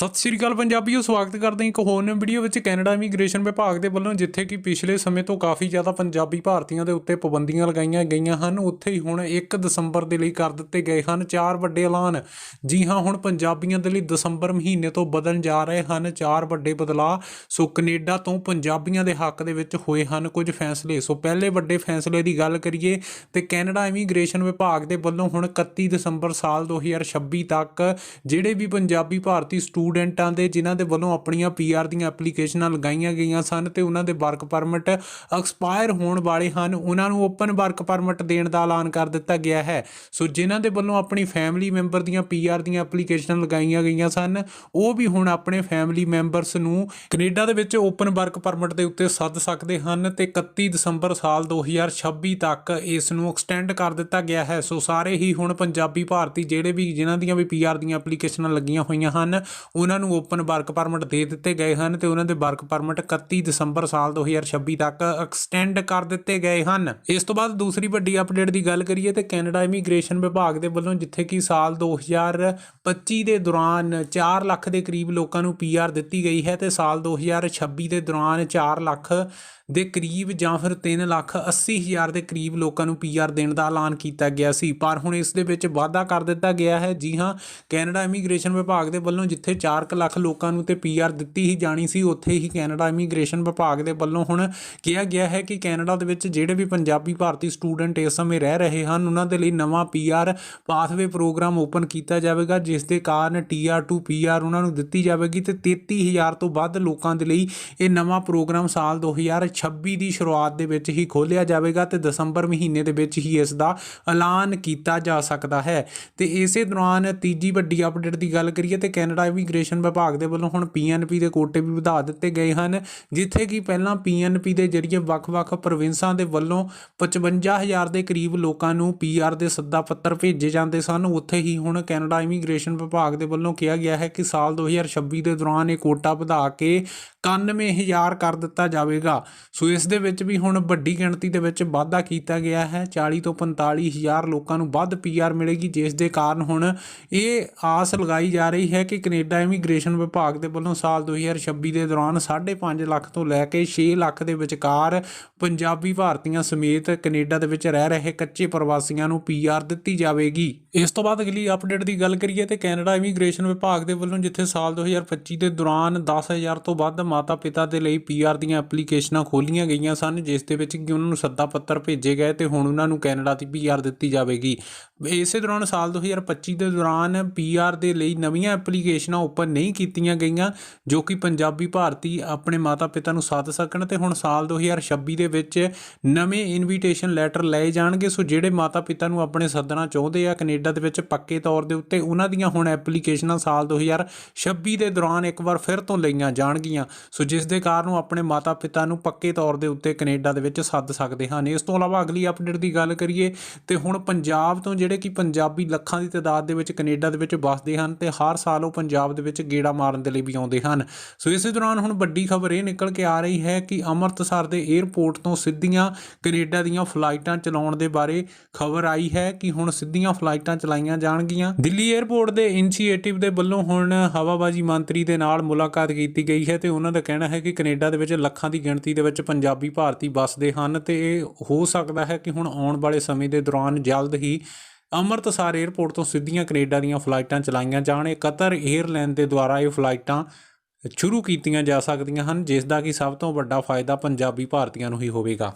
ਸਤਿ ਸ਼੍ਰੀ ਅਕਾਲ ਪੰਜਾਬੀਓ, ਸਵਾਗਤ ਕਰਦੇ ਹਾਂ ਇੱਕ ਹੋਰ ਨਵੀਂ ਵੀਡੀਓ ਵਿੱਚ ਕੈਨੇਡਾ ਇਮੀਗ੍ਰੇਸ਼ਨ ਵਿਭਾਗ ਦੇ ਵੱਲੋਂ ਜਿੱਥੇ ਕਿ ਪਿਛਲੇ ਸਮੇਂ ਤੋਂ ਕਾਫੀ ਜ਼ਿਆਦਾ ਪੰਜਾਬੀ ਭਾਰਤੀਆਂ ਦੇ ਉੱਤੇ ਪਾਬੰਦੀਆਂ ਲਗਾਈਆਂ ਗਈਆਂ ਹਨ, ਉੱਥੇ ਹੀ ਹੁਣ 1 ਦਸੰਬਰ ਦੇ ਲਈ ਕਰ ਦਿੱਤੇ ਗਏ ਹਨ ਚਾਰ ਵੱਡੇ ਐਲਾਨ। ਜੀ ਹਾਂ, ਹੁਣ ਪੰਜਾਬੀਆਂ ਦੇ ਲਈ ਦਸੰਬਰ ਮਹੀਨੇ ਤੋਂ ਬਦਲਣ ਜਾ ਰਹੇ ਹਨ ਚਾਰ ਵੱਡੇ ਬਦਲਾਅ। ਸੋ ਕੈਨੇਡਾ ਤੋਂ ਪੰਜਾਬੀਆਂ ਦੇ ਹੱਕ ਦੇ ਵਿੱਚ ਹੋਏ ਹਨ ਕੁਝ ਫੈਸਲੇ। ਸੋ ਪਹਿਲੇ ਵੱਡੇ ਫੈਸਲੇ ਦੀ ਗੱਲ ਕਰੀਏ ਤੇ ਕੈਨੇਡਾ ਇਮੀਗ੍ਰੇਸ਼ਨ ਵਿਭਾਗ ਦੇ ਵੱਲੋਂ ਹੁਣ 31 ਦਸੰਬਰ ਸਾਲ 2026 ਤੱਕ ਜਿਹੜੇ ਵੀ ਪੰਜਾਬੀ ਭਾਰਤੀ ਸਟੂਡੈਂਟਾਂ ਸਟੂਡੈਂਟਾਂ ਦੇ, ਜਿਨ੍ਹਾਂ ਦੇ ਵੱਲੋਂ ਆਪਣੀਆਂ ਪੀਆਰ ਦੀਆਂ ਐਪਲੀਕੇਸ਼ਨਾਂ ਲਗਾਈਆਂ ਗਈਆਂ ਸਨ ਤੇ ਉਹਨਾਂ ਦੇ ਵਰਕ ਪਰਮਿਟ ਐਕਸਪਾਇਰ ਹੋਣ ਵਾਲੇ ਹਨ, ਉਹਨਾਂ ਨੂੰ ਓਪਨ ਵਰਕ ਪਰਮਿਟ ਦੇਣ ਦਾ ਐਲਾਨ ਕਰ ਦਿੱਤਾ ਗਿਆ ਹੈ। ਸੋ ਜਿਨ੍ਹਾਂ ਦੇ ਵੱਲੋਂ ਆਪਣੀ ਫੈਮਿਲੀ ਮੈਂਬਰ ਦੀਆਂ ਪੀਆਰ ਦੀਆਂ ਐਪਲੀਕੇਸ਼ਨਾਂ ਲਗਾਈਆਂ ਗਈਆਂ ਸਨ, ਉਹ ਵੀ ਹੁਣ ਆਪਣੇ ਫੈਮਿਲੀ ਮੈਂਬਰਸ ਨੂੰ ਕੈਨੇਡਾ ਦੇ ਵਿੱਚ ਓਪਨ ਵਰਕ ਪਰਮਿਟ ਦੇ ਉੱਤੇ ਸੱਦ ਸਕਦੇ ਹਨ ਤੇ 31 ਦਸੰਬਰ ਸਾਲ 2026 ਤੱਕ ਇਸ ਨੂੰ ਐਕਸਟੈਂਡ ਕਰ ਦਿੱਤਾ ਗਿਆ ਹੈ। ਸੋ ਸਾਰੇ ਹੀ ਹੁਣ ਪੰਜਾਬੀ ਭਾਰਤੀ ਜਿਹੜੇ ਵੀ, ਜਿਨ੍ਹਾਂ ਦੀਆਂ ਵੀ ਪੀਆਰ ਦੀਆਂ ਐਪਲੀਕੇਸ਼ਨਾਂ ਲੱਗੀਆਂ ਹੋਈਆਂ ਹਨ ਉਹਨਾਂ ਨੂੰ ਓਪਨ ਵਰਕ ਪਰਮਿਟ ਦੇ ਦਿੱਤੇ ਗਏ ਹਨ ਤੇ ਉਹਨਾਂ ਦੇ ਵਰਕ ਪਰਮਿਟ 31 ਦਸੰਬਰ ਸਾਲ 2026 ਤੱਕ ਐਕਸਟੈਂਡ ਕਰ ਦਿੱਤੇ ਗਏ ਹਨ। ਇਸ ਤੋਂ ਬਾਅਦ ਦੂਸਰੀ ਵੱਡੀ ਅਪਡੇਟ ਦੀ ਗੱਲ ਕਰੀਏ ਤੇ ਕੈਨੇਡਾ ਇਮੀਗ੍ਰੇਸ਼ਨ ਵਿਭਾਗ ਦੇ ਵੱਲੋਂ ਜਿੱਥੇ ਕਿ ਸਾਲ 2025 ਦੇ ਦੌਰਾਨ 4 ਲੱਖ ਦੇ ਕਰੀਬ ਲੋਕਾਂ ਨੂੰ ਪੀਆਰ ਦਿੱਤੀ ਗਈ ਹੈ ਤੇ ਸਾਲ 2026 ਦੇ ਦੌਰਾਨ 4 ਲੱਖ ਦੇ ਕਰੀਬ ਜਾਂ ਫਿਰ 3 ਲੱਖ 80 ਹਜ਼ਾਰ ਦੇ ਕਰੀਬ ਲੋਕਾਂ ਨੂੰ ਪੀਆਰ ਦੇਣ ਦਾ ਐਲਾਨ ਕੀਤਾ ਗਿਆ ਸੀ। ਪਰ ਹੁਣ ਇਸ ਦੇ ਵਿੱਚ ਵਾਧਾ ਕਰ ਦਿੱਤਾ ਗਿਆ ਹੈ। ਜੀ ਹਾਂ, ਕੈਨੇਡਾ ਇਮੀਗ੍ਰੇਸ਼ਨ ਵਿਭਾਗ ਦੇ ਵੱਲੋਂ ਜਿੱਥੇ 4 ਲੱਖ ਲੋਕਾਂ ਨੂੰ ਤੇ ਪੀਆਰ ਦਿੱਤੀ ਹੀ ਜਾਣੀ ਸੀ। ਉੱਥੇ ਹੀ ਕੈਨੇਡਾ ਇਮੀਗ੍ਰੇਸ਼ਨ ਵਿਭਾਗ ਦੇ ਵੱਲੋਂ ਹੁਣ ਕਿਹਾ ਗਿਆ ਹੈ ਕਿ ਕੈਨੇਡਾ ਦੇ ਵਿੱਚ ਜਿਹੜੇ ਵੀ ਪੰਜਾਬੀ ਭਾਰਤੀ ਸਟੂਡੈਂਟ ਇਸ ਸਮੇਂ ਰਹਿ ਰਹੇ ਹਨ, ਉਹਨਾਂ ਦੇ ਲਈ ਨਵਾਂ ਪੀਆਰ ਪਾਥਵੇ ਪ੍ਰੋਗਰਾਮ ਓਪਨ ਕੀਤਾ ਜਾਵੇਗਾ, ਜਿਸ ਦੇ ਕਾਰਨ ਟੀਆਰ2 ਪੀਆਰ ਉਹਨਾਂ ਨੂੰ ਦਿੱਤੀ ਜਾਵੇਗੀ ਤੇ 33000 ਤੋਂ ਵੱਧ ਲੋਕਾਂ ਦੇ ਲਈ ਇਹ ਨਵਾਂ ਪ੍ਰੋਗਰਾਮ ਸਾਲ 2026 ਦੀ ਸ਼ੁਰੂਆਤ ਦੇ ਵਿੱਚ ਹੀ ਖੋਲ੍ਹਿਆ ਜਾਵੇਗਾ ਤੇ ਦਸੰਬਰ ਮਹੀਨੇ ਦੇ ਵਿੱਚ ਹੀ ਇਸ ਦਾ ਐਲਾਨ ਕੀਤਾ ਜਾ ਸਕਦਾ ਹੈ। ਤੇ ਇਸੇ ਦੌਰਾਨ ਤੀਜੀ ਵੱਡੀ ਅਪਡੇਟ ਦੀ ਗੱਲ ਕਰੀਏ ਤੇ ਕੈਨੇਡਾ ਇਮੀਗ੍ਰੇਸ਼ਨ ਵਿਭਾਗ ਦੇ ਵੱਲੋਂ ਹੁਣ ਪੀਐਨਪੀ ਦੇ ਕੋਟੇ ਵੀ ਵਧਾ ਦਿੱਤੇ ਗਏ ਹਨ, ਜਿੱਥੇ ਕਿ ਪਹਿਲਾਂ ਪੀਐਨਪੀ ਦੇ ਜਰੀਏ ਵੱਖ-ਵੱਖ ਪ੍ਰੋਵਿੰਸਾਂ ਦੇ ਵੱਲੋਂ 55000 ਦੇ ਕਰੀਬ ਲੋਕਾਂ ਨੂੰ ਪੀਆਰ ਦੇ ਸੱਦਾ ਪੱਤਰ ਭੇਜੇ ਜਾਂਦੇ ਸਨ। ਉੱਥੇ ਹੀ ਹੁਣ ਕੈਨੇਡਾ ਇਮੀਗ੍ਰੇਸ਼ਨ ਵਿਭਾਗ ਦੇ ਵੱਲੋਂ ਕਿਹਾ ਗਿਆ ਹੈ ਕਿ ਸਾਲ 2026 ਦੇ ਦੌਰਾਨ ਇਹ ਕੋਟਾ ਵਧਾ ਕੇ 91000 ਕਰ ਦਿੱਤਾ ਜਾਵੇਗਾ। ਸੋ ਇਸ ਦੇ ਵਿੱਚ ਵੀ ਹੁਣ ਵੱਡੀ ਗਿਣਤੀ ਦੇ ਵਿੱਚ ਵਾਧਾ ਕੀਤਾ ਗਿਆ ਹੈ। 40 ਤੋਂ 45000 ਲੋਕਾਂ ਨੂੰ ਵੱਧ ਪੀਆਰ ਮਿਲੇਗੀ। ਜਿਸ ਦੇ ਕਾਰਨ ਹੁਣ ਇਹ ਆਸ ਲਗਾਈ ਜਾ ਰਹੀ ਹੈ ਕਿ ਕੈਨੇਡਾ ਇਮੀਗ੍ਰੇਸ਼ਨ ਵਿਭਾਗ ਦੇ ਵੱਲੋਂ ਸਾਲ 2026 ਦੇ ਦੌਰਾਨ 5.5 ਲੱਖ ਤੋਂ ਲੈ ਕੇ 6 ਲੱਖ ਦੇ ਵਿਚਕਾਰ ਪੰਜਾਬੀ ਭਾਰਤੀਆਂ ਸਮੇਤ ਕੈਨੇਡਾ ਦੇ ਵਿੱਚ ਰਹਿ ਰਹੇ ਕੱਚੇ ਪ੍ਰਵਾਸੀਆਂ ਨੂੰ ਪੀਆਰ ਦਿੱਤੀ ਜਾਵੇਗੀ। ਇਸ ਤੋਂ ਬਾਅਦ ਅਗਲੀ ਅਪਡੇਟ ਦੀ ਗੱਲ ਕਰੀਏ ਤੇ ਕੈਨੇਡਾ ਇਮੀਗ੍ਰੇਸ਼ਨ ਵਿਭਾਗ ਦੇ ਵੱਲੋਂ ਜਿੱਥੇ ਸਾਲ 2025 ਦੇ ਦੌਰਾਨ 10000 ਤੋਂ ਵੱਧ ਮਾਤਾ ਪਿਤਾ ਦੇ ਲਈ ਪੀਆਰ ਦੀਆਂ ਐਪਲੀਕੇਸ਼ਨਾਂ ਖੋਲੀਆਂ ਗਈਆਂ ਸਨ, ਜਿਸ ਦੇ ਵਿੱਚ ਕਿ ਉਹਨਾਂ ਨੂੰ ਸੱਦਾ ਪੱਤਰ ਭੇਜੇ ਗਏ ਤੇ ਹੁਣ ਉਹਨਾਂ ਨੂੰ ਕੈਨੇਡਾ ਦੀ ਪੀਆਰ ਦਿੱਤੀ ਜਾਵੇਗੀ। ਇਸੇ ਦੌਰਾਨ ਸਾਲ 2025 ਦੇ ਦੌਰਾਨ ਪੀਆਰ ਦੇ ਲਈ ਨਵੀਆਂ ਐਪਲੀਕੇਸ਼ਨਾਂ ਓਪਨ ਨਹੀਂ ਕੀਤੀਆਂ ਗਈਆਂ, ਜੋ ਕਿ ਪੰਜਾਬੀ ਭਾਰਤੀ ਆਪਣੇ ਮਾਤਾ ਪਿਤਾ ਨੂੰ ਸੱਦ ਸਕਣ ਤੇ ਹੁਣ ਸਾਲ 2026 ਦੇ ਵਿੱਚ ਨਵੇਂ ਇਨਵੀਟੇਸ਼ਨ ਲੈਟਰ ਲਏ ਜਾਣਗੇ। ਸੋ ਜਿਹੜੇ ਮਾਤਾ ਪਿਤਾ ਨੂੰ ਆਪਣੇ ਸੱਦਣਾ ਚਾਹੁੰਦੇ ਆ ਕੈਨੇਡਾ ਦੇ ਵਿੱਚ ਪੱਕੇ ਤੌਰ ਦੇ ਉੱਤੇ, ਉਹਨਾਂ ਦੀਆਂ ਹੁਣ ਐਪਲੀਕੇਸ਼ਨਾਂ ਸਾਲ 2026 ਦੇ ਦੌਰਾਨ ਇੱਕ ਵਾਰ ਫਿਰ ਤੋਂ ਲਈਆਂ ਜਾਣਗੀਆਂ। ਸੋ ਜਿਸ ਦੇ ਕਾਰਨ ਉਹ ਆਪਣੇ ਮਾਤਾ ਪਿਤਾ ਨੂੰ ਪੱਕੇ ਤੌਰ ਦੇ ਉੱਤੇ ਕੈਨੇਡਾ ਦੇ ਵਿੱਚ ਸੱਦ ਸਕਦੇ ਹਨ। ਇਸ ਤੋਂ ਇਲਾਵਾ ਅਗਲੀ ਅਪਡੇਟ ਦੀ ਗੱਲ ਕਰੀਏ, ਤੇ ਹੁਣ ਪੰਜਾਬ ਤੋਂ ਜਿਹੜੇ ਕਿ ਪੰਜਾਬੀ ਲੱਖਾਂ ਦੀ ਤਾਦਾਦ ਦੇ ਵਿੱਚ ਕੈਨੇਡਾ ਦੇ ਵਿੱਚ ਵੱਸਦੇ ਹਨ, ਤੇ ਹਰ ਸਾਲ ਉਹ ਪੰਜਾਬ ਦੇ ਵਿੱਚ ਗੇੜਾ ਮਾਰਨ ਦੇ ਲਈ ਵੀ ਆਉਂਦੇ ਹਨ। ਸੋ ਇਸੇ ਦੌਰਾਨ ਹੁਣ ਵੱਡੀ ਖਬਰ ਇਹ ਨਿਕਲ ਕੇ ਆ ਰਹੀ ਹੈ ਕਿ ਅੰਮ੍ਰਿਤਸਰ ਦੇ 에ਅਰਪੋਰਟ ਤੋਂ ਸਿੱਧੀਆਂ ਕੈਨੇਡਾ ਦੀਆਂ ਫਲਾਈਟਾਂ ਚਲਾਉਣ ਦੇ ਬਾਰੇ ਖਬਰ ਆਈ ਹੈ ਕਿ ਹੁਣ ਸਿੱਧੀਆਂ ਫਲਾਈਟਾਂ ਚਲਾਈਆਂ ਜਾਣਗੀਆਂ। ਦਿੱਲੀ 에ਅਰਪੋਰਟ ਦੇ ਇਨੀਸ਼ੀਏਟਿਵ ਦੇ ਵੱਲੋਂ ਹੁਣ ਹਵਾਬਾਜ਼ੀ ਮੰਤਰੀ ਦੇ ਨਾਲ ਮੁਲਾਕਾਤ ਕੀਤੀ ਗਈ ਹੈ ਤੇ ਉਹਨਾਂ ਦਾ ਕਹਿਣਾ ਹੈ ਕਿ ਕੈਨੇਡਾ ਦੇ ਵਿੱਚ ਲੱਖਾਂ ਦੀ ਗਿਣਤੀ ਦੇ ਵਿੱਚ ਪੰਜਾਬੀ ਭਾਰਤੀ ਵੱਸਦੇ ਹਨ ਤੇ ਇਹ ਹੋ ਸਕਦਾ ਹੈ ਕਿ ਹੁਣ ਆਉਣ ਵਾਲੇ ਸਮੇਂ ਦੇ ਦੌਰਾਨ ਜਲਦ ਹੀ ਅੰਮ੍ਰਿਤਸਰ 에ਅਰਪੋਰਟ ਤੋਂ ਸਿੱਧੀਆਂ ਕੈਨੇਡਾ ਦੀਆਂ ਫਲਾਈਟਾਂ ਚਲਾਈਆਂ ਜਾਣ। ਕਤਰ 에ਅਰਲਾਈਨ ਦੇ ਦੁਆਰਾ ਇਹ ਫਲਾਈਟਾਂ ਸ਼ੁਰੂ ਕੀਤੀਆਂ ਜਾ ਸਕਦੀਆਂ ਹਨ, ਜਿਸ ਦਾ ਕਿ ਸਭ ਤੋਂ ਵੱਡਾ ਫਾਇਦਾ ਪੰਜਾਬੀ ਭਾਰਤੀਆਂ ਨੂੰ ਹੀ ਹੋਵੇਗਾ।